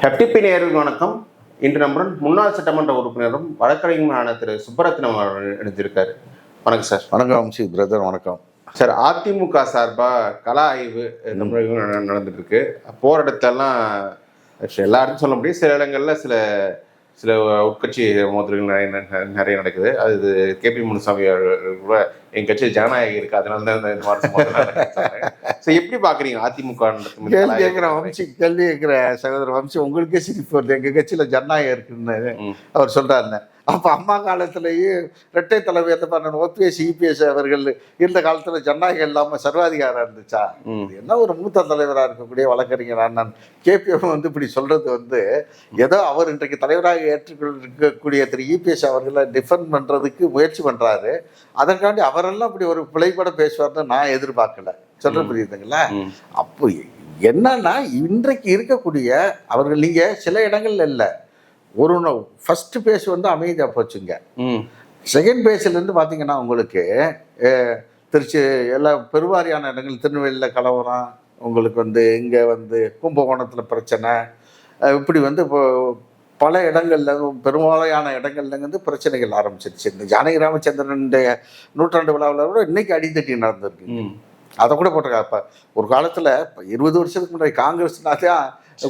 ஹெப்டிபி நேயர்களுக்கு வணக்கம். இன்று நம்முடன் முன்னாள் சட்டமன்ற உறுப்பினரும் வழக்கறிஞரான திரு சுப்பரத்னம் அவர்கள் இணைஞ்சிருக்காரு வணக்கம் சார். வணக்கம் வம்சி பிரதர் வணக்கம். சார் அதிமுக சார்பா கலா ஆய்வு தமிழகம் நட- நடந்துட்டு இருக்கு போற இடத்தெல்லாம் actually எல்லா இடத்தையும் சொல்ல முடியும். சில இடங்கள்ல சில சில உட்கட்சி மோதல்கள் நிறைய நிறைய நடக்குது. அது கேபி முனுசாமி அவர்கள் கூட என் கட்சி ஜனநாயகம் இருக்கு அதனால தான் இந்த மாதிரி ஸோ எப்படி பாக்குறீங்க? அதிமுக கேள்வி கேட்கிற? வம்சி கேள்வி கேட்கிற சகோதரர் வம்சி உங்களுக்கே சிரிப்பு வருது. எங்க கட்சியில ஜனநாயகம் இருக்குன்னு. அவர் சொல்றாருன்னு அப்ப அம்மா காலத்திலேயே இரட்டை தலைவர் எந்த பண்ண ஓபிஎஸ் இபிஎஸ் அவர்கள் இருந்த காலத்துல ஜனநாயகம் இல்லாம சர்வாதிகாரம் இருந்துச்சா? என்ன ஒரு மூத்த தலைவரா இருக்கக்கூடிய வழக்கறிஞர் அண்ணன் கேபிஎம் வந்து இப்படி சொல்றது வந்து ஏதோ அவர் இன்றைக்கு தலைவராக ஏற்றுக்கொண்டிருக்கக்கூடிய திரு இபிஎஸ் அவர்களை டிஃபெண்ட் பண்றதுக்கு முயற்சி பண்றாரு. அதற்காண்டி அவரெல்லாம் இப்படி ஒரு பிழைப்பட பேசுவார்னு நான் எதிர்பார்க்கல. சொல்ற புரியுதுங்களா. அப்போ என்னன்னா இன்றைக்கு இருக்கக்கூடிய அவர்கள் நீங்க சில இடங்கள்ல இல்லை. ஒரு ஃபர்ஸ்ட் பேஸ் வந்து அமைதியாக போச்சுங்க. செகண்ட் பேஸ்லேருந்து பார்த்தீங்கன்னா உங்களுக்கு திருச்சி எல்லா பெருவாரியான இடங்கள் திருநெல்வேலியில் கலவரம் உங்களுக்கு வந்து இங்கே வந்து கும்பகோணத்தில் பிரச்சனை இப்படி வந்து இப்போ பல இடங்கள்ல பெரும்பாலான இடங்கள்ல வந்து பிரச்சனைகள் ஆரம்பிச்சிருச்சு. இந்த ஜானகி ராமச்சந்திரனுடைய நூற்றாண்டு விழாவில் கூட இன்னைக்கு அடித்தட்டி நடந்திருக்கு. அதை கூட போட்டிருக்காங்க. இப்போ ஒரு காலத்தில் இப்போ இருபது வருஷத்துக்கு முன்னாடி காங்கிரஸ்னா தான்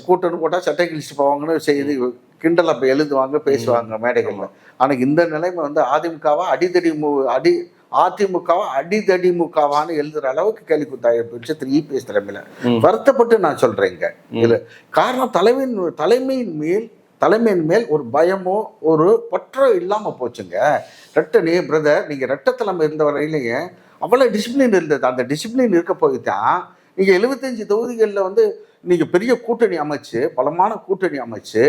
கூட்டணி போட்டால் சட்டை கிழிச்சிட்டு போவாங்கன்னு செய்தி கிண்டல் அப்போ எழுதுவாங்க பேசுவாங்க மேடைகளில். ஆனால் இந்த நிலைமை வந்து அதிமுகவா அடிதடி மு அடி அதிமுகவா அடிதடி முகவான்னு எழுதுற அளவுக்கு கேள்வி குத்தாய போயிடுச்சு. திரு இபிஎஸ் தலைமையில். வருத்தப்பட்டு நான் சொல்கிறேங்க இதில் காரணம் தலைமையின் தலைமையின் மேல் தலைமையின் மேல் ஒரு பயமோ ஒரு பற்றோ இல்லாமல் போச்சுங்க. ரெட்டனி பிரதர் நீங்கள் ரெட்ட தலைமை இருந்த வரையிலேயே அவ்வளோ டிசிப்ளின் இருந்தது. அந்த டிசிப்ளின் இருக்க போய் தான் நீங்கள் எழுபத்தஞ்சு தொகுதிகளில் வந்து நீங்கள் பெரிய கூட்டணி அமைச்சு பலமான கூட்டணி அமைச்சு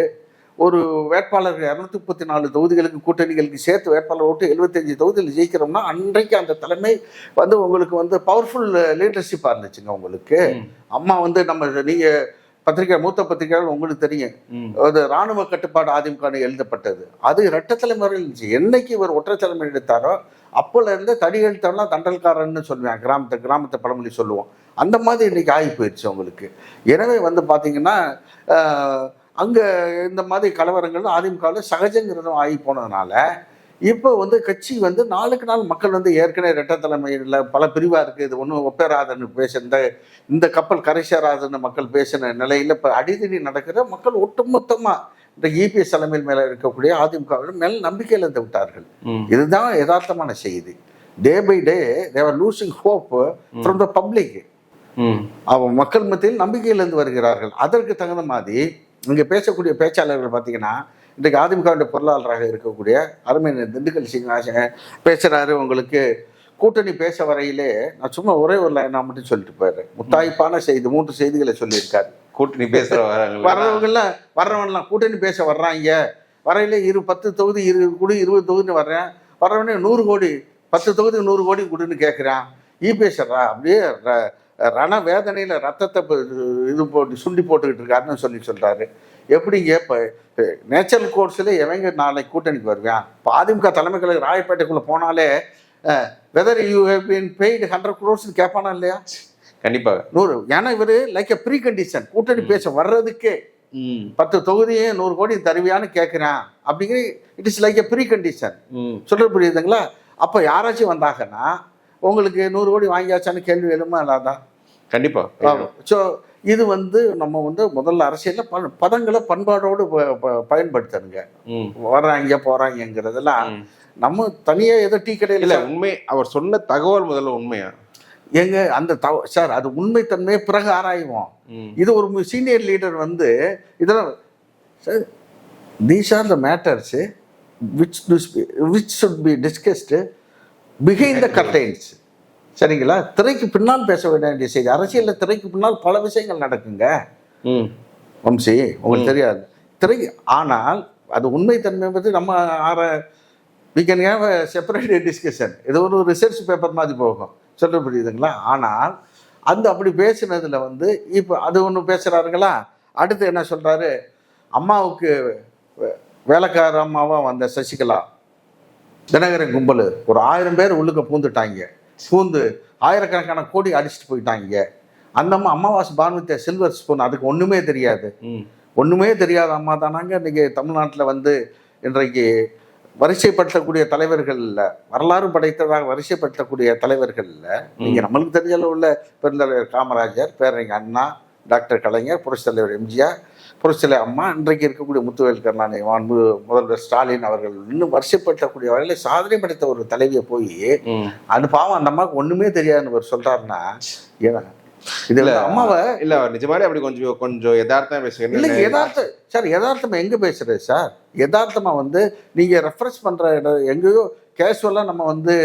ஒரு வேட்பாளர் இரநூத்தி முப்பத்தி நாலு தொகுதிகளுக்கு கூட்டணிகளுக்கு சேர்த்து வேட்பாளர் ஓட்டு எழுபத்தஞ்சு தொகுதியில் ஜெயிக்கிறோம்னா அன்றைக்கு அந்த தலைமை வந்து உங்களுக்கு வந்து பவர்ஃபுல் லீடர்ஷிப்பாக இருந்துச்சுங்க உங்களுக்கு. அம்மா வந்து நம்ம நீங்கள் பத்திரிகை மூத்த பத்திரிகையாளர் உங்களுக்கு தெரியும். அது ராணுவ கட்டுப்பாடு அதிமுக எழுதப்பட்டது. அது இரட்டை தலைமுறையில் இருந்துச்சு. என்னைக்கு இவர் ஒற்றை தலைமை எடுத்தாரோ அப்போல இருந்து தடி எழுத்தம்லாம் தண்டல்காரன்னு சொல்லுவேன் கிராமத்தை கிராமத்தை பழமொழி சொல்லுவோம். அந்த மாதிரி இன்னைக்கு ஆகி போயிடுச்சு உங்களுக்கு எனவே வந்து பார்த்தீங்கன்னா அங்கே இந்த மாதிரி கலவரங்கள் அதிமுகவில் சகஜங்கிறதும் ஆகி போனதுனால இப்போ வந்து கட்சி வந்து நாளுக்கு நாள் மக்கள் வந்து ஏற்கனவே இரட்டை தலைமையில் பல பிரிவாக இருக்குது இது ஒன்றும் ஒப்பேராதுன்னு பேச இந்த கப்பல் கரை சேராதுன்னு மக்கள் பேசின நிலையில் இப்போ அடிதடி நடக்கிற மக்கள் ஒட்டுமொத்தமாக இந்த இபிஎஸ் தலைமையில் மேலே இருக்கக்கூடிய அதிமுகவிடம் மேல் நம்பிக்கை இழந்து விட்டார்கள். இதுதான் யதார்த்தமான செய்தி. Day by day they are losing hope from the public அவன் மக்கள் மத்தியில் நம்பிக்கையிலிருந்து வருகிறார்கள். அதற்கு தகுந்த மாதிரி இங்கே பேசக்கூடிய பேச்சாளர்கள் பார்த்தீங்கன்னா இன்றைக்கு அதிமுகவுடைய பொருளாளராக இருக்கக்கூடிய அருமை திண்டுக்கல் சீனிவாசன் பேசுகிறாரு உங்களுக்கு கூட்டணி பேச வரையிலே நான் சும்மா ஒரே ஒரு லைனாக மட்டும் சொல்லிட்டு போயிடுறேன். முத்தாய்ப்பான செய்தி மூன்று செய்திகளை சொல்லியிருக்காரு. கூட்டணி பேசுற வராங்களா வர்றவங்கெல்லாம் வர்றவன்லாம் கூட்டணி பேச வர்றாங்க. வரையில இரு பத்து தொகுதி இரு கோடி இருபது தொகுதின்னு வர்றேன். வர்றவனே நூறு கோடி பத்து தொகுதி நூறு கோடி கொடுன்னு கேட்குறான் ஈபேசரா அப்படியே ரண வேதனையில் ரத்தத்தை இது போட்டு சுண்டி போட்டுக்கிட்டு இருக்காருன்னு சொல்லி சொல்கிறாரு எப்படிங்க இப்போ நேச்சுரல் கோர்ஸில் எவங்க நாளைக்கு கூட்டணிக்கு வருவான் இப்போ அதிமுக தலைமை கழக ராயப்பேட்டைக்குள்ளே போனாலே whether you have been paid hundred க்ரோர்ஸ்னு கேட்பானா இல்லையா? கண்டிப்பாக. நூறு. ஏன்னா இவர் லைக் எ ப்ரீ கண்டிஷன் கூட்டணி பேச வர்றதுக்கே பத்து தொகுதியும் நூறு கோடி தருவியான்னு கேட்குறேன் அப்படிங்கிற it is like a precondition சொல்ல புரியுதுங்களா? அப்போ யாராச்சும் வந்தாங்கன்னா உங்களுக்கு நூறு கோடி வாங்கியாச்சான்னு கேள்வி எழுமா இல்லாதா கண்டிப்பா. ஸோ இது வந்து நம்ம வந்து முதல்ல அரசியலில் ப பதங்களை பண்பாடோடு பயன்படுத்தணுங்க. வர்றாங்க போகிறாங்கிறதெல்லாம். நம்ம தனியாக ஏதோ டீ இல்ல கடையில் உண்மை அவர் சொன்ன தகவல் முதல்ல உண்மையா? எங்க அந்த தவ சார் அது உண்மைத்தன்மையை பிறகு ஆராய்வோம். இது ஒரு சீனியர் லீடர் வந்து இதெல்லாம் sir these are the matters which which should be discussed behind the curtains சரிங்களா? திரைக்கு பின்னால் பேச வேண்டிய செய்தி. அரசியலில் திரைக்கு பின்னால் பல விஷயங்கள் நடக்குங்க. ம். வம்சி உங்களுக்கு தெரியாது. திரை ஆனால் அது உண்மைத்தன்மை பற்றி நம்ம ஆற we can have separate discussion இது ஒரு ரிசர்ச் பேப்பர் மாதிரி போகும். சொல்ல புரியுதுங்களா? ஆனால் அந்த அப்படி பேசினதில் வந்து இப்போ அது ஒன்று பேசுகிறாருங்களா அடுத்து என்ன சொல்கிறாரு அம்மாவுக்கு வேலைக்கார அம்மாவாக வந்த சசிகலா. தினகரன் கும்பல். ஒரு ஆயிரம் பேர் உள்ளுக்க பூந்துட்டாங்க. பூந்து ஆயிரக்கணக்கான கோடி அடிச்சுட்டு போயிட்டாங்க அந்த அம்மா அமாவாசை பானுவித்த சில்வர் ஸ்பூன் அதுக்கு ஒன்றுமே தெரியாது. ம். ஒண்ணுமே தெரியாத அம்மா தானாங்க இன்னைக்கு தமிழ்நாட்டில் வந்து இன்றைக்கு வரிசைப்படுத்தக்கூடிய தலைவர்கள்ல வரலாறு படைத்ததாக வரிசைப்படுத்தக்கூடிய தலைவர்கள்ல நீங்க நம்மளுக்கு தெரிஞ்ச அளவுல பெருந்தலைவர் காமராஜர் பேரறிஞர் அண்ணா டாக்டர் கலைஞர் புரட்சித் தலைவர் எம்ஜிஆர் புரட்சித் தலைவர் அம்மா இன்றைக்கு இருக்கக்கூடிய முத்துவேல் கருணாநிதி மாண்பு முதல்வர் ஸ்டாலின் அவர்கள் இன்னும் வரிசைப்படுத்தக்கூடிய வகையில் சாதனை படைத்த ஒரு தலைவியை போய். அது பாவம் அந்த அம்மாவுக்கு ஒண்ணுமே தெரியாதுன்னு அவர் சொல்றாருன்னா ஏன்னா இது இல்ல. அம்மாவை இல்ல நிஜமாலே அப்படி கொஞ்சம் கொஞ்சம் யதார்த்தம் இல்லைங்க பேசுகிறேன் யதார்த்த சார் யதார்த்தமா எங்க பேசுறது சார்? யதார்த்தமா வந்து நீங்க ரெஃபரன்ஸ் பண்ற இடம் எங்கேயோ கேஷுவலா நம்ம வந்து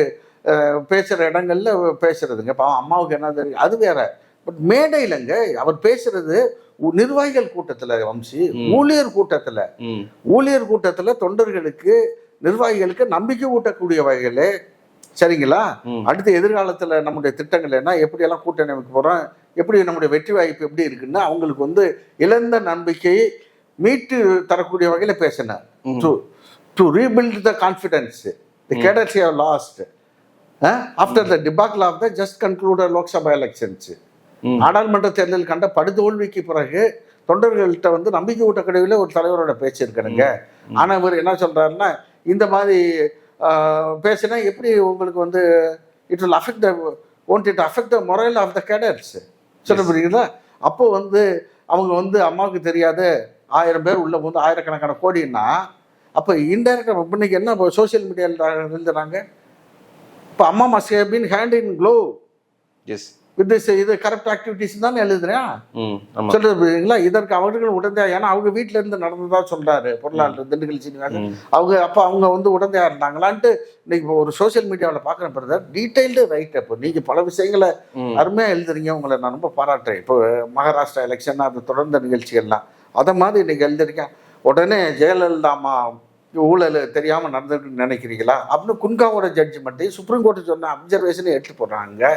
பேசுற இடங்கள்ல பேசுறதுங்க. பாவம் அம்மாவுக்கு என்ன தெரியும் அது வேற. பட் மேடையிலங்க அவர் பேசுறது நிர்வாகிகள் கூட்டத்துல வம்சி. ஊழியர் கூட்டத்துல. ஊழியர் கூட்டத்துல தொண்டர்களுக்கு நிர்வாகிகளுக்கு நம்பிக்கை ஊட்டக்கூடிய வகையில சரிங்களா. அடுத்த எதிர்காலத்துல நம்முடைய திட்டங்கள் என்ன எப்படி எல்லாம் கூட்டணி அமைக்க போறோம் எப்படி நம்முடைய வெற்றி வாய்ப்பு எப்படி இருக்குன்னு அவங்களுக்கு வந்து இழந்த நம்பிக்கையை மீட்டு தரக்கூடிய வகையில பேசினார். To to rebuild the confidence the cadets have lost after the debacle of the just concluded Lok Sabha elections. நாடாளுமன்ற தேர்தல் கண்ட படுதோல்விக்கு பிறகு தொண்டர்கள்ட்ட வந்து நம்பிக்கை ஊட்டக்கடையில் ஒரு தலைவரோட பேச்சு இருக்கணுங்க ஆனா இவர் என்ன சொல்றாருன்னா இந்த மாதிரி பேசினா எப்படி உங்களுக்கு வந்து it will affect won't it affect the morale of the cadets சொல்ல புரியுங்களா அப்போ வந்து அவங்க வந்து அம்மாவுக்கு தெரியாத ஆயிரம் பேர் உள்ள வந்து ஆயிரக்கணக்கான கோடின்னா அப்போ இன்டைரக்டாக இன்னைக்கு என்ன சோஷியல் மீடியாவில் எழுதுறாங்க இப்போ அம்மா must have been hand in gloves with இது கரப்ட் ஆக்டிவிட்டிஸ் தானே எழுதுறேன். ம் ஆமா. சொல்றது புரியுதுங்களா? இதற்கு அவர்கள் உடந்தையா? ஏன்னா அவங்க வீட்ல இருந்து நடந்ததா சொல்றாரு. பொருளாளர் திண்டுக்கல் சீனிவாசன். அவங்க அப்ப அவங்க வந்து உடந்தையா இருந்தாங்களான்ட்டு இன்னைக்கு இப்போ ஒரு சோஷியல் மீடியாவில் பார்க்குறேன் பிரதர் டீடைல்டு ரைட் அப்போ நீங்க பல விஷயங்களை. அருமையா எழுதுறீங்க. உங்களை நான் ரொம்ப பாராட்டுறேன். இப்போ மகாராஷ்டிரா எலெக்ஷன் அது தொடர்ந்த நிகழ்ச்சிகள்லாம். அதை மாதிரி இன்னைக்கு எழுதிருக்கேன். உடனே ஜெயலலிதா அம்மா ஊழல் தெரியாம நடந்துட்டு நினைக்கிறீங்களா? அப்படின்னு குன்காவோட ஜட்ஜ்மெண்ட்டையும் சுப்ரீம் கோர்ட்டு சொன்ன அப்சர்வேஷனை எடுத்து போடுறாங்க.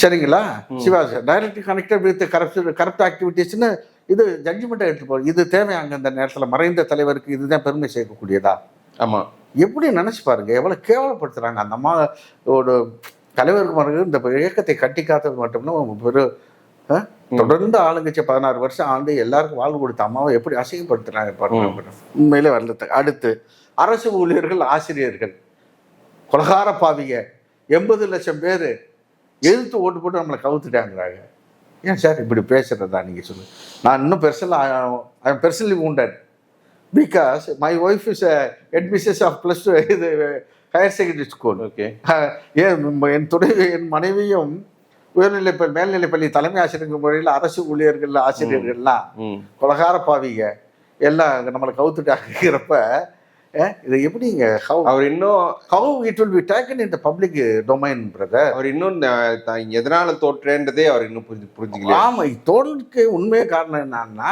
சரிங்களா? Siva direct connected with corrupt corrupt ஆக்டிவிட்டீஸ்னு இது ஜட்ஜ்மெண்ட்டை எடுத்து போகிறோம் இது தேவையாங்க இந்த நேரத்தில். மறைந்த தலைவருக்கு இதுதான் பெருமை சேர்க்கக்கூடியதா? ஆமா. எப்படி நினைச்சு பாருங்க. எவ்வளவு கேவலப்படுத்துறாங்க. அந்த அம்மா ஒரு தலைவருக்கு பிறகு இந்த இயக்கத்தை கட்டி காத்தது மட்டும்னா பெரு? தொடர்ந்து ஆளுங்கட்சி பதினாறு வருஷம் ஆண்டு எல்லாருக்கும் வாழ்வு கொடுத்த அம்மாவை எப்படி அசிங்கப்படுத்துறாங்க பாருங்க. உண்மையிலே வரல அடுத்து அரசு ஊழியர்கள் ஆசிரியர்கள். கொலகார பாவிங்க. எண்பது லட்சம் பேர் எதிர்த்து ஓட்டு போட்டு நம்மளை கவுத்துட்டாங்கிறாங்க. ஏன் சார் இப்படி பேசுறதா நீங்க சொல்லுங்க. நான் இன்னும் personal I personally wounded. Because my wife is headmistress of plus two இது ஹையர் செகண்டரி ஸ்கூல் ஓகே ஏன் என் துணை என் மனைவியும் உயர்நிலைப்பள்ளி மேல்நிலைப்பள்ளி தலைமை ஆசிரியர்கள் முறையில் அரசு ஊழியர்கள் ஆசிரியர்கள்லாம் கொலகார பாவிங்க எல்லாம் நம்மளை கவுத்துட்டாங்கிறப்ப இது எப்படிங்க? ஹவு அவர் இன்னும் how it will be taken in the public domain brother அவர் இன்னும் எதனால தோற்றேன்றதே அவர் இன்னும் புரிஞ்சு புரிஞ்சுக்கல ஆமா தோல்விக்கு உண்மையே காரணம் என்னன்னா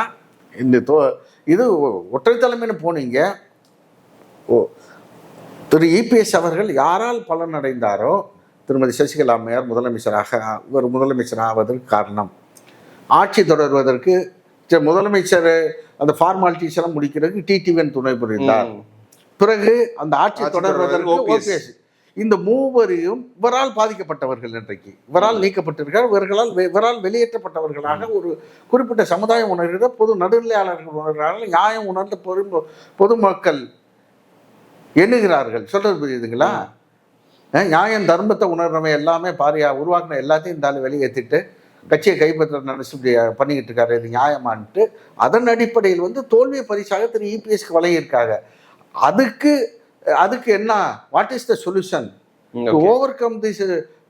இந்த தோ இது ஒற்றை தலைமைன்னு போனீங்க. ஓ திரு இபிஎஸ் அவர்கள் யாரால் பலன் அடைந்தாரோ திருமதி சசிகலா அம்மையார் முதலமைச்சராக ஒரு முதலமைச்சர் ஆவதற்கு காரணம். ஆட்சி தொடர்வதற்கு சரி, முதலமைச்சர் அந்த ஃபார்மாலிட்டிஸ் எல்லாம் முடிக்கிறதுக்கு டிடிவன் துணை புரிந்தார். பிறகு அந்த ஆட்சி தொடர்வதற்கு ஓபிஎஸ் இந்த மூவரையும் இவரால் பாதிக்கப்பட்டவர்கள் இன்றைக்கு. இவரால் நீக்கப்பட்டிருக்கிறார். இவர்களால் இவரால் வெளியேற்றப்பட்டவர்களாக ஒரு குறிப்பிட்ட சமுதாயம் உணர்கிற பொது நடுநிலையாளர்கள் உணர்கிறார்கள். நியாயம் உணர்ந்த பொது பொதுமக்கள் எண்ணுகிறார்கள். சொல்றது புரியுதுங்களா? நியாயம் தர்மத்தை உணர்றவன் எல்லாமே பாரியா உருவாக்குன எல்லாத்தையும் இந்த வெளியேற்றிட்டு கட்சியை கைப்பற்ற நினைச்சு இப்படி பண்ணிக்கிட்டு இருக்காரு. இது நியாயமான்ட்டு அதன் அடிப்படையில் வந்து தோல்வியை பரிசாக திரு இபிஎஸ்க்கு வழங்கியிருக்காங்க. அதுக்கு அதுக்கு என்ன what is the solution. Overcome this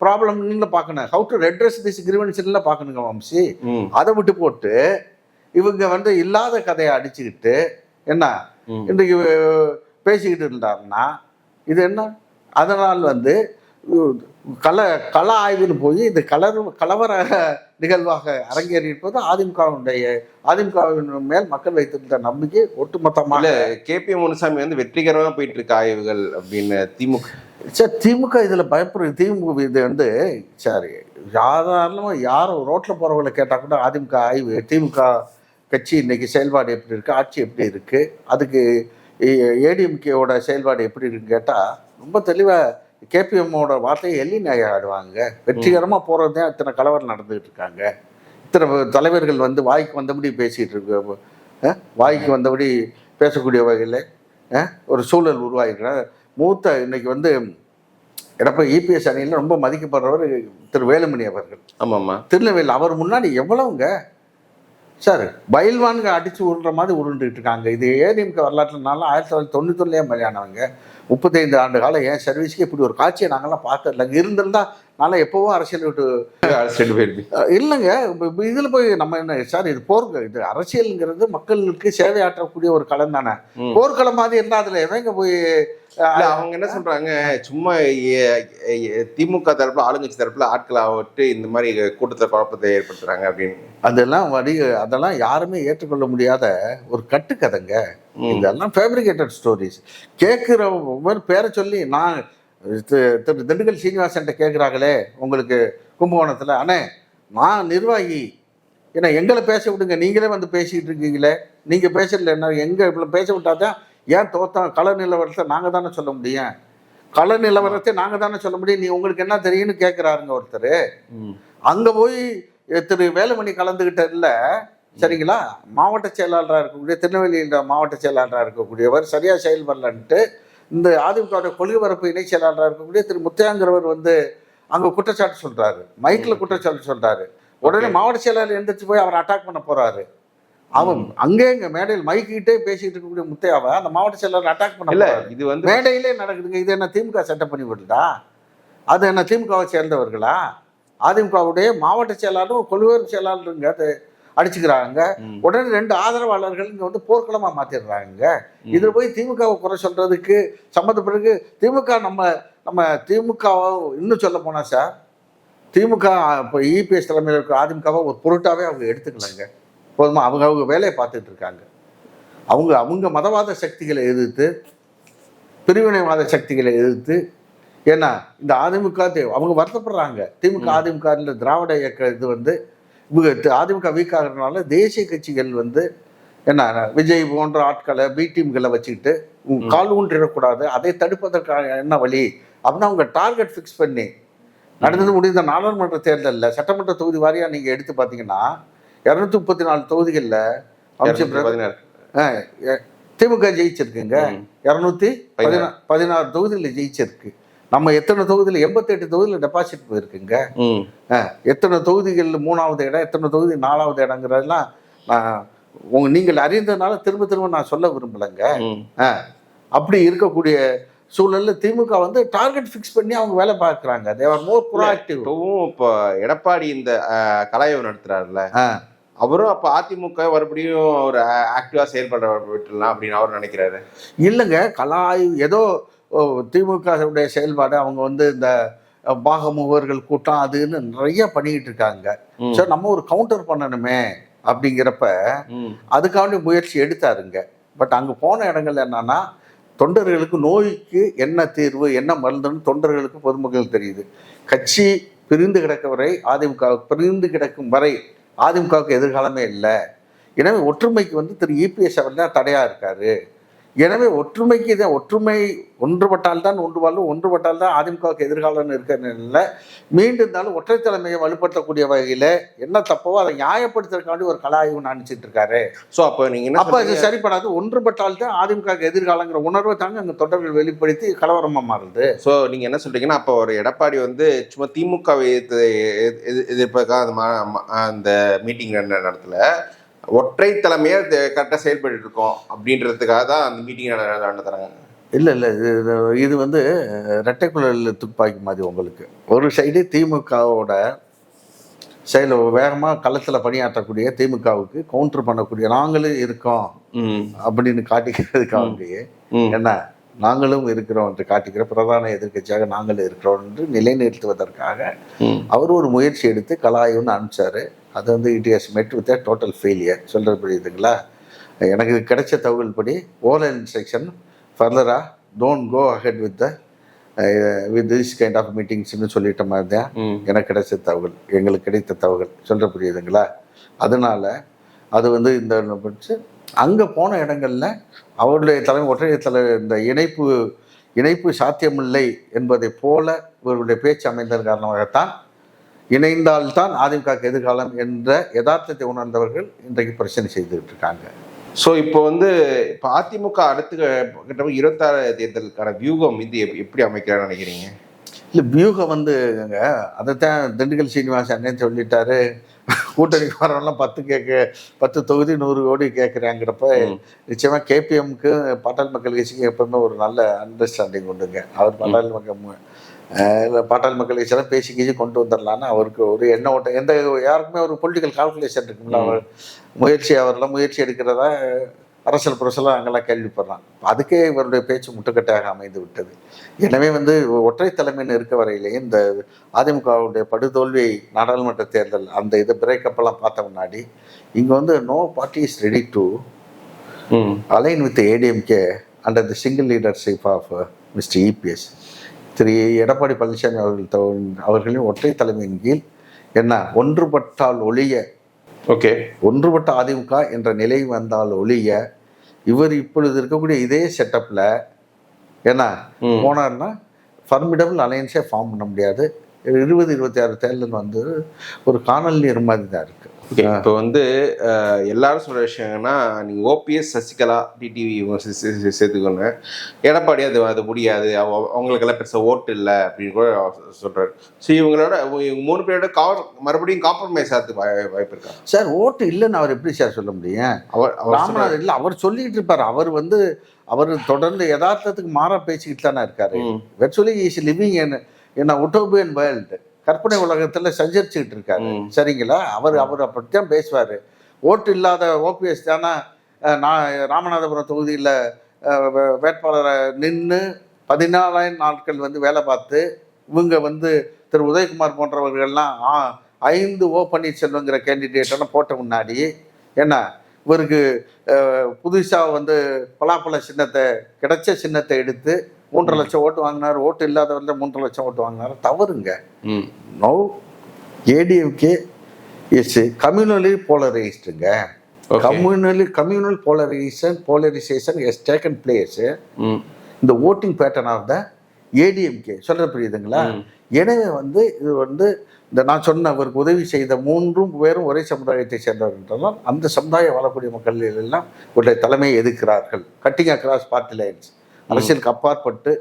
ப்ராப்ளம்னு பார்க்கணும். ஹவு டு ரெட்ரஸ் திஸ் கிரிவன்ஸ்ல பார்க்கணுங்க வம்சி. அதை விட்டு போட்டு இவங்க வந்து இல்லாத கதையை அடிச்சுக்கிட்டு என்ன. இன்றைக்கு பேசிக்கிட்டு இருந்தாருன்னா இது என்ன? அதனால் வந்து கல கள ஆய்வுன்னு போய் இது கலர் கலவர நிகழ்வாக அரங்கேறி இருப்பது அதிமுகவுடைய அதிமுகவின் மேல் மக்கள் வைத்திருந்த நம்பிக்கை ஒட்டுமொத்தமாக கே பி முனுசாமி வந்து வெற்றிகரமா போயிட்டு இருக்க ஆய்வுகள் அப்படின்னு திமுக. சார் திமுக இதில் பயப்படுறது திமுக இது வந்து சரி சாதாரணமாக யாரும் ரோட்டில் போகிறவங்களை கேட்டால் கூட அதிமுக ஆய்வு திமுக கட்சி இன்னைக்கு செயல்பாடு எப்படி இருக்குது ஆட்சி எப்படி இருக்குது அதுக்கு ஏடிஎம்கேவோட செயல்பாடு எப்படி இருக்குன்னு கேட்டால் ரொம்ப தெளிவாக கேபிஎம்மோட வார்த்தையை எள்ளி நாய ஆடுவாங்க வெற்றிகரமாக போகிறது தான் இத்தனை கலவரம் நடந்துகிட்டு இருக்காங்க. இத்தனை தலைவர்கள் வந்து வாய்க்கு வந்தபடி பேசிகிட்டு இருக்க. வாய்க்கு வந்தபடி பேசக்கூடிய வகையில் ஒரு சூழல் உருவாகிருக்கிறார் மூத்த இன்னைக்கு வந்து எடப்பாடி இபிஎஸ் அணியில் ரொம்ப மதிக்கப்படுறவர் திரு வேலுமணி அவர்கள். ஆமாம்மா. திருநெல்வேலி அவர் முன்னாடி எவ்வளவுங்க? சார் பயில்வான்க அடிச்சு உருள்ற மாதிரி உருண்டுட்டு இருக்காங்க. இது ஏடிஎம்கே வரலாற்றுனால ஆயிரத்தி தொள்ளாயிரத்தி தொண்ணூத்தொன்னுலேயே பலியானவங்க முப்பத்தைந்து ஆண்டு காலம் ஏன் சர்வீஸ்க்கு இப்படி ஒரு காட்சியை நாங்கள்லாம் பார்த்ததில்ல இங்கே இருந்திருந்தா நான்லாம் எப்போவோ அரசியல் விட்டு போயிருப்பீங்க? அஹ், இல்லைங்க. இதில் போய் நம்ம என்ன சார் இது போர்க்க இது அரசியலுங்கிறது மக்களுக்கு சேவையாற்றக்கூடிய ஒரு களம் தானே. போர்க்களம் மாதிரி இருந்தால் அதில் எவங்க போய் அவங்க என்ன சொல்றாங்க சும்மா திமுக தரப்புல ஆளுங்கட்சி தரப்புல ஆட்களை விட்டு இந்த மாதிரி கூட்டத்தை குழப்பத்தை ஏற்படுத்துறாங்க அப்படின்னு. அதெல்லாம் வரி அதெல்லாம் யாருமே ஏற்றுக்கொள்ள முடியாத ஒரு கட்டுக்கதைங்க. இதெல்லாம் ஃபேப்ரிகேட்டட் ஸ்டோரிஸ் கேட்குற ஒவ்வொரு பேரை சொல்லி நான் திரு திண்டுக்கல் சீனிவாசன்ட்ட கேட்குறாங்களே உங்களுக்கு கும்பகோணத்தில் அண்ணே நான் நிர்வாகி. ஏன்னா எங்களை பேச விடுங்க நீங்களே வந்து பேசிக்கிட்டு இருக்கீங்களே. நீங்கள் பேசல என்ன எங்கே இவ்வளோ பேச விட்டாதான் ஏன் தோத்தம் கள நிலவரத்தை நாங்கள் தானே சொல்ல முடியும்? கள நிலவரத்தை நாங்கள் தானே சொல்ல முடியும்? நீ உங்களுக்கு என்ன தெரியும்னு கேட்குறாருங்க ஒருத்தர். அங்க போய் திரு வேலுமணி கலந்துகிட்டதுல சரிங்களா? மாவட்ட செயலாளராக இருக்கக்கூடிய திருநெல்வேலியில் மாவட்ட செயலாளராக இருக்கக்கூடியவர் சரியா செயல்படலன்ட்டு இந்த அதிமுக கொள்கை பரப்பு இணை செயலாளராக இருக்கக்கூடிய திரு முத்தையாங்கிறவர் வந்து அங்க குற்றச்சாட்டு சொல்றாரு. மைக்ல குற்றச்சாட்டு சொல்றாரு. உடனே மாவட்ட செயலாளர் எந்திரிச்சு போய் அவர் அட்டாக் பண்ண போறாரு. அவன் அங்கே இங்க மேடையில் மைக்கிட்டே பேசிட்டு இருக்கக்கூடிய முத்தையாவை அந்த மாவட்ட செயலாளர் அட்டாக் பண்ண இல்ல போறாரு. இது வந்து மேடையிலே நடக்குதுங்க. இது என்ன திமுக சட்டம் பண்ணி விடுதா அது என்ன திமுகவை சேர்ந்தவர்களா? அதிமுகவுடைய மாவட்ட செயலாளரும் கொள்வேறு செயலாளருங்க. அது அடிச்சுக்கிறாங்க. உடனே ரெண்டு ஆதரவாளர்கள் இங்க வந்து போர்க்களமா மாத்திடுறாங்க. இதுல போய் திமுகவை குறை சொல்றதுக்கு சம்மந்தப்பட்டிருக்கு திமுக நம்ம நம்ம திமுகவை இன்னும் சொல்ல போனா சார் திமுக இப்போ இபிஎஸ் தலைமையில் இருக்கிற அதிமுகவை ஒரு பொருட்டாவே அவங்க எடுத்துக்கலங்க. போதுமா? அவங்க அவங்க வேலையை பார்த்துட்டு இருக்காங்க. அவங்க அவங்க மதவாத சக்திகளை எதிர்த்து பிரிவினைவாத சக்திகளை எதிர்த்து ஏன்னா இந்த அதிமுக அவங்க வருத்தப்படுறாங்க. திமுக அதிமுக திராவிட இயக்க இது வந்து அதிமுக வீக் ஆகிறதுனால தேசிய கட்சிகள் வந்து என்ன விஜய் போன்ற ஆட்களை பி டீம்களை வச்சுக்கிட்டு கால் ஊன்றிடக்கூடாது அதை தடுப்பதற்கான என்ன வழி அப்படின்னு அவங்க டார்கெட் ஃபிக்ஸ் பண்ணி. நடந்து முடிந்த நாடாளுமன்ற தேர்தலில் சட்டமன்ற தொகுதி வாரியா நீங்க எடுத்து பார்த்தீங்கன்னா இரநூத்தி முப்பத்தி நாலு தொகுதிகளில் அமைச்சர் திமுக ஜெயிச்சிருக்குங்க. இரநூத்தி பதினா பதினாறு. தொகுதியில் ஜெயிச்சிருக்கு. நம்ம எத்தனை தொகுதியில் எண்பத்தெட்டு தொகுதியில் டெபாசிட் போயிருக்குங்க? எத்தனை தொகுதிகளில் மூணாவது இடம் எத்தனை தொகுதி நாலாவது இடங்கிறதெல்லாம் நான் உங்க நீங்கள் அறிந்ததுனால திரும்ப திரும்ப நான் சொல்ல விரும்பலைங்க. அப்படி இருக்கக்கூடிய சூழல்ல திமுக வந்து டார்கெட் ஃபிக்ஸ் பண்ணி அவங்க வேலை பார்க்குறாங்க. தேவர் மோர் ப்ரோஆக்டிவ் இப்பவும் இப்போ எடப்பாடி இந்த கலாய்வு நடத்துறாருல்ல அவரும் அப்ப அதிமுக மறுபடியும் ஒரு ஆக்டிவா செயல்பட விட்டுலாம் அப்படின்னு அவர் நினைக்கிறாரு. இல்லைங்க கலாய் ஏதோ திமுகவுடைய செயல்பாடு அவங்க வந்து இந்த அஹ், பாகமுகவர்கள் கூட்டம் அதுன்னு நிறைய பண்ணிக்கிட்டு இருக்காங்க. சரி நம்ம ஒரு கவுண்டர் பண்ணணுமே அப்படிங்கிறப்ப. அதுக்காண்டி முயற்சி எடுத்தாருங்க. பட் அங்கே போன இடங்கள் என்னன்னா தொண்டர்களுக்கு நோய்க்கு என்ன தீர்வு என்ன மருந்துன்னு தொண்டர்களுக்கு பொதுமக்கள் தெரியுது. கட்சி பிரிந்து கிடக்க வரை அதிமுக பிரிந்து கிடக்கும் வரை அதிமுகவுக்கு எதிர்காலமே இல்லை. எனவே ஒற்றுமைக்கு வந்து திரு. இபிஎஸ் அவர் தான் தடையாக இருக்காரு. எனவே ஒற்றுமைக்கு இதை ஒற்றுமை ஒன்றுபட்டால் தான் ஒன்று வாழும் ஒன்றுபட்டால் தான் அதிமுகவுக்கு எதிர்காலம்னு இருக்கிற நிலையில் மீண்டும் இருந்தாலும் ஒற்றை தலைமையை வலுப்படுத்தக்கூடிய வகையில் என்ன தப்போ அதை நியாயப்படுத்துறதுக்காண்டி ஒரு கலாய்வு நினைச்சிட்டு இருக்காரு. சோ அப்ப நீங்க என்ன அப்ப இது சொல்றீங்க? சரிப்படாது ஒன்றுபட்டால் தான் அதிமுக எதிர்காலங்கிற உணர்வை தாங்க அங்க தொண்டர்கள் வெளிப்படுத்தி கலவரமா மாறுது. சோ நீங்க என்ன சொல்றீங்கன்னா அப்ப ஒரு எடப்பாடி வந்து சும்மா திமுக எதிர்ப்பதற்காக அந்த மீட்டிங் நடத்தல. ஒற்றை தலைமையா கரெக்டா செயல்பட்டு இருக்கோம் அப்படின்றதுக்காக தான் அந்த மீட்டிங் நடத்துறாங்க. இல்ல இல்ல. இது இது- வந்து ரெட்டைக்குழல் துப்பாக்கி மாதிரி உங்களுக்கு. ஒரு சைடு திமுகவோட செயல் வேகமா களத்துல பணியாற்றக்கூடிய திமுகவுக்கு கவுண்டர் பண்ணக்கூடிய நாங்களும் இருக்கோம். அப்படின்னு காட்டிக்கிறதுக்காக ம். என்ன? நாங்களும் இருக்கிறோம் என்று காட்டிக்கிற பிரதான எதிர்க்கட்சியாக நாங்களும் இருக்கிறோம் என்று நிலைநிறுத்துவதற்காக. அவர் ஒரு முயற்சி எடுத்து கலாயுன்னு அனுப்பிச்சாரு. அது வந்து it is met with total failure சொல்கிறது புரியுதுங்களா? எனக்கு கிடைச்ச தகவல் படி ஓரல் இன்ஸ்ட்ரக்ஷன் ஃபர்தராக don't go ahead with the with this kind of மீட்டிங்ஸ்னு சொல்லிட்ட மாதிரி தான். எனக்கு கிடைச்ச தகவல் எங்களுக்கு கிடைத்த தகவல். சொல்கிற புரியுதுங்களா? அதனால அது வந்து இந்த படிச்சு அங்கே போன இடங்கள்ல அவருடைய தலைமை ஒற்றைய தலை இந்த இணைப்பு இணைப்பு சாத்தியமில்லை என்பதை போல இவருடைய பேச்சு அமைந்ததன் காரணமாகத்தான் இணைந்தால்தான் அதிமுக எதிர்காலம் என்ற யதார்த்தத்தை உணர்ந்தவர்கள் இன்றைக்கு பிரச்சனை செய்துகிட்டு இருக்காங்க. ஸோ இப்போ வந்து இப்போ அதிமுக அடுத்த கிட்ட இருபத்தாறு தேர்தலுக்கான வியூகம் இது எப்- எப்படி அமைக்கிறான்னு நினைக்கிறீங்க? இல்லை வியூகம் வந்துங்க அதைத்தான் திண்டுக்கல் சீனிவாசன் அண்ணன் சொல்லிட்டாரு. கூட்டணிக்கு வரவெல்லாம் பத்து கேட்க பத்து தொகுதி நூறு கோடி கேட்குறாங்கிறப்ப ம். நிச்சயமா கேபிஎம்க்கு பாட்டாளி மக்கள் கட்சிக்கு எப்பவுமே ஒரு நல்ல அண்டர்ஸ்டாண்டிங் உண்டுங்க. அவர் பாட்டாளி மக்கள் பாட்டாளி மக்கள் கட்சியெல்லாம் பேசி கீசி கொண்டு வந்துடலான்னு அவருக்கு ஒரு எண்ண ஓட்டம். எந்த யாருக்குமே ஒரு பொலிட்டிக்கல் கால்குலேஷன் இருக்குங்களா அவர் முயற்சி அவரெல்லாம் முயற்சி எடுக்கிறதா அரசியல் புரசலாம் அங்கெல்லாம் கேள்விப்படுறான். அதுக்கே இவருடைய பேச்சு முட்டுக்கட்டையாக அமைந்து விட்டது. எனவே வந்து ஒற்றை தலைமைன்னு இருக்க வரையிலே இந்த அதிமுகவுடைய படுதோல்வி நாடாளுமன்ற தேர்தல் அந்த இது பிரேக்கப்பெல்லாம் பார்த்த முன்னாடி இங்கே வந்து no party is ready to align with ADMK under the single leadership of mister EPS திரு எடப்பாடி பழனிசாமி அவர்கள் அவர்களின் ஒற்றை தலைமையின் கீழ் என்ன? ஒன்றுபட்டால் ஒழிய. ஓகே. ஒன்றுபட்ட அதிமுக என்ற நிலை வந்தால் ஒழிய. இவர் இப்பொழுது இருக்கக்கூடிய இதே செட்டப்ல என்ன. போனார்னா ஃபர்மிடபிள் அலையன்ஸே ஃபார்ம் பண்ண முடியாது. இருபது இருபத்தி ஆறு தேர்தல் வந்து ஒரு காணல் நீர் மாதிரி தான் இருக்கு. ஓகே இப்போ வந்து எல்லாரும் சொல்ற விஷயம் என்னன்னா ஓபிஎஸ் சசிகலா டிடிவி இவங்க சேர்த்துக்கோங்க எடப்பாடி அது அது முடியாது. அவ- அவங்களுக்கெல்லாம் பெருசா ஓட்டு இல்லை அப்படின்னு கூட சொல்றாரு. ஸோ இவங்களோட இவங்க மூணு பேரோட கவர் மறுபடியும் காம்ப்ரமைஸ் ஆகிறதுக்கு வாய்- வாய்ப்பு இருக்கா? சார் ஓட்டு இல்லைன்னு அவர் எப்படி சார் சொல்ல முடியும்? அவர். ராமநாதன் இல்லை அவர் சொல்லிட்டு இருப்பார். அவர் வந்து அவர் தொடர்ந்து யதார்த்தத்துக்கு மாறா பேசிக்கிட்டு தானே இருக்காரு. வெர்ச்சுவலி இஸ் லிவிங் என் என்ன உட்டோபியன் வேர்ல்டு கற்பனை உலகத்துல சஞ்சரிச்சுக்கிட்டு இருக்காரு. சரிங்களா? அவர் அவர் அப்படித்தான் பேசுவார். ஓட்டு இல்லாத ஓபிஎஸ் தானே நான் ராமநாதபுரம் தொகுதியில் வேட்பாளரை நின்று பதினாலாயிரம் நாட்கள் வந்து வேலை பார்த்து இவங்க வந்து திரு. உதயகுமார் போன்றவர்கள்லாம் ஆ, ஐந்து ஓ பன்னீர்செல்வங்கிற கேண்டிடேட்டெல்லாம் போட்ட முன்னாடி என்ன இவருக்கு புதுசாக வந்து பலாப்பழ சின்னத்தை கிடைச்ச சின்னத்தை எடுத்து மூன்றரை லட்சம் ஓட்டு வாங்கினார். ஓட்டு இல்லாதவரில் மூன்றரை லட்சம் ஓட்டு வாங்கினார். தவறுங்க. ம். No. ADMK is communally போலரைஸ்டுங்க. Communally communal polarisation polarisation has taken place ம். இந்த voting pattern of the ADMK. சொல்ற புரியுதுங்களா. எனவே வந்து இது வந்து இந்த நான் சொன்ன அவருக்கு உதவி செய்த மூன்றும் பேரும் ஒரே சமுதாயத்தை சேர்ந்தவர்கள் அந்த சமுதாயம் வாழக்கூடிய மக்கள் எல்லாம் உடைய தலைமையை எதிர்க்கிறார்கள். கட்டிங் அக்ராஸ் பார்ட்டி லைன்ஸ் அரசியலுக்கு அப்பாற்பட்டு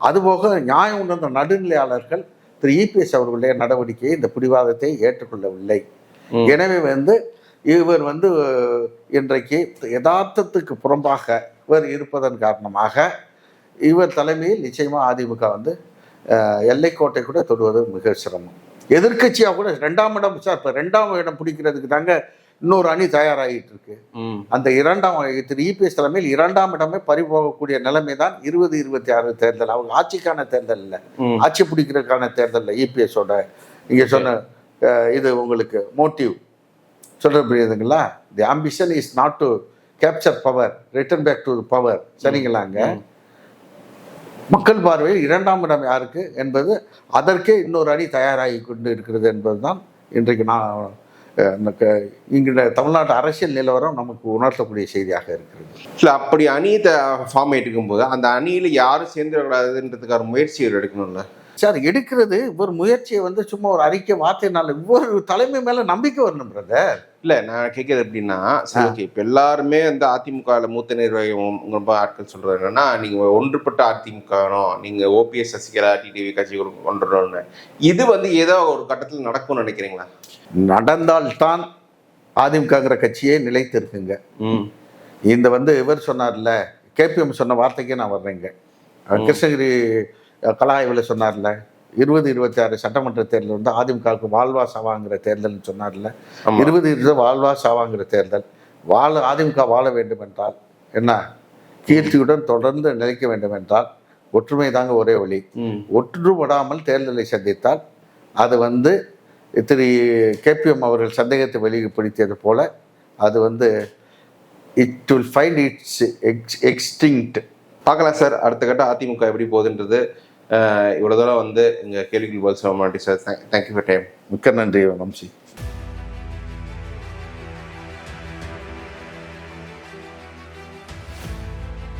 அதுபோக நியாயம் உணர்ந்த நடுநிலையாளர்கள் திரு இபிஎஸ் அவர்களுடைய நடவடிக்கையை இந்த பிடிவாதத்தை ஏற்றுக்கொள்ளவில்லை. எனவே வந்து இவர் வந்து இன்றைக்கு யதார்த்தத்துக்கு புறம்பாக இவர் இருப்பதன் காரணமாக இவர் தலைமையில் நிச்சயமா அதிமுக வந்து எல்லைக்கோட்டை கூட தொடுவது மிக சிரமம் எதிர்க்கட்சியாக கூட ரெண்டாம் இடம் சார் இப்போ ரெண்டாம் இடம் பிடிக்கிறதுக்கு தாங்க இன்னொரு அணி தயாராகிட்டு இருக்கு அந்த இரண்டாம் திரு இபிஎஸ் தலைமையில் இரண்டாம் இடமே பறிபோகக்கூடிய நிலைமை தான் இருபது இருபத்தி ஆறு தேர்தல். அவங்க ஆட்சிக்கான தேர்தல் இல்லை. ஆட்சி பிடிக்கிறதுக்கான தேர்தலில் இபிஎஸோட. நீங்க சொன்ன இது உங்களுக்கு மோட்டிவ் சொல்ற புரியுதுங்களா? The ambition is not to capture power return back to power சரிங்களாங்க மக்கள் பார்வையில் இரண்டாம் இடம் யாருக்கு என்பது அதற்கே இன்னொரு அணி தயாராகி கொண்டு இருக்கிறது என்பதுதான் இன்றைக்கு நான் அஹ், எனக்கு இங்கு தமிழ்நாட்டு அரசியல் நிலவரம் நமக்கு உணர்த்தக்கூடிய செய்தியாக இருக்கிறது. இல்ல அப்படி அணி ஃபார்ம் ஆயிட்டு இருக்கும்போது அந்த அணியில யாரும் சேர்ந்துடக்கூடாதுன்றதுக்கான முயற்சி இவர் எடுக்கணும்ல? சார் எடுக்கிறது இவர் முயற்சியை வந்து சும்மா ஒரு அறிக்கை வார்த்தையினால இவர் தலைமை மேல நம்பிக்கை வரணும் பிரதர் இல்ல நான் கேட்கறது எப்படின்னா சரி ஓகே இப்ப எல்லாருமே வந்து அதிமுக மூத்த நிர்வாகம் ரொம்ப ஆட்கள் சொல்றது என்னன்னா நீங்க ஒன்றுபட்ட அதிமுக வேணும் நீங்க ஓபிஎஸ் சசிகலா டிடிவி கட்சி கொண்டுறோம்னு. இது வந்து ஏதோ ஒரு கட்டத்துல நடக்கும்னு நினைக்கிறீங்களா? நடந்தால்தான் அதிமுகங்கிற கட்சியே நிலைத்து இருக்குங்க ம். இந்த வந்து இவர் சொன்னார்ல கேபிஎம் சொன்ன வார்த்தைக்கே நான் வர்றேங்க. கிருஷ்ணகிரி அஹ், கலா ஆய்வில் சொன்னார்ல. இருபது இருபத்தி ஆறு சட்டமன்ற தேர்தல் வந்து அதிமுகவுக்கு வாழ்வா சாவாங்கிற தேர்தல்னு சொன்னார்ல. இருபது இருபது வாழ்வா சாவாங்கிற தேர்தல். வாழ அதிமுக வாழ வேண்டும் என்றால் என்ன? கீர்த்தியுடன் தொடர்ந்து நிலைக்க வேண்டும் என்றால் ஒற்றுமை தாங்க ஒரே வழி. ம். ஒன்றுபடாமல் தேர்தலை சந்தித்தால் அது வந்து திரு கேபிஎம் அவர்கள் சந்தேகத்தை வெளிப்படுத்தியது போல அது வந்து it will find its ex extinct பார்க்கலாம் சார். அடுத்த கட்ட அதிமுக எப்படி போகுதுன்றது. இவ்வளோ தூரம் வந்து எங்க கேள்விகள் பதில் சொல்ல மாட்டேன் சார் தேங்க்யூ ஃபார் டைம் மிக்க நன்றி வம்சி.